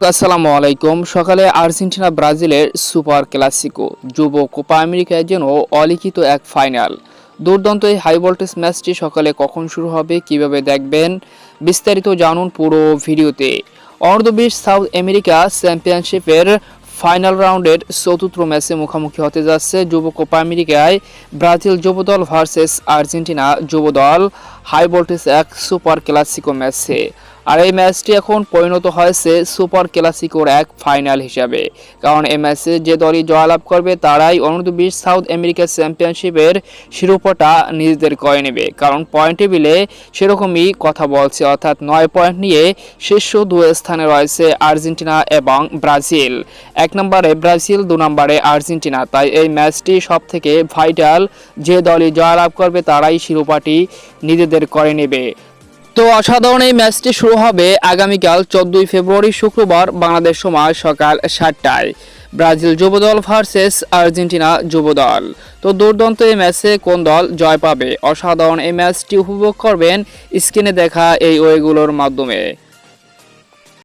আসসালামু আলাইকুম। সকালে আর্জেন্টিনা ব্রাজিলের সুপার ক্লাসিকো, যুব কোপা আমেরিকায় যেন অলিখিত এক ফাইনাল। দুর্দান্ত এই হাই ভোল্টেজ ম্যাচটি সকালে কখন শুরু হবে, কীভাবে দেখবেন, বিস্তারিত জানুন পুরো ভিডিওতে। অর্ধবিশ সাউথ আমেরিকা চ্যাম্পিয়নশিপের ফাইনাল রাউন্ডের চতুর্থ ম্যাচে মুখোমুখি হতে যাচ্ছে যুব কোপা আমেরিকায়। ব্রাজিল যুবদল ভার্সেস আর্জেন্টিনা যুবদল হাই ভোল্টেজ এক সুপার ক্লাসিকো ম্যাচে। আর এই ম্যাচটি এখন পরিণত হয়েছে সুপার ক্লাসিকোর এক ফাইনাল হিসাবে। কারণ এই ম্যাচে যে দলই জয়লাভ করবে, তারাই অনূর্ধ্ব বিশ সাউথ আমেরিকা চ্যাম্পিয়নশিপের শিরোপাটা নিজেদের করে নেবে। কারণ পয়েন্ট টেবিলে সেরকমই কথা বলছে, অর্থাৎ নয় পয়েন্ট নিয়ে শীর্ষ দুই স্থানে রয়েছে আর্জেন্টিনা এবং ব্রাজিল। এক নম্বরে ব্রাজিল, দু নম্বরে আর্জেন্টিনা। তাই এই ম্যাচটি সব থেকে ভাইটাল যে দলই জয়লাভ করবে, তারাই শিরোপাটি নিজেদের করে নেবে। তো অসাধারণ এই ম্যাচটি শুরু হবে আগামীকাল চোদ্দই ফেব্রুয়ারি শুক্রবার বাংলাদেশ সময় সকাল সাতটায়। ব্রাজিল যুবদল ভার্সেস আর্জেন্টিনা যুবদল তো দুর্দান্ত এই ম্যাচে কোন দল জয় পাবে? অসাধারণ এই ম্যাচটি উপভোগ করবেন স্ক্রিনে দেখা এই ওয়েগুলোর মাধ্যমে।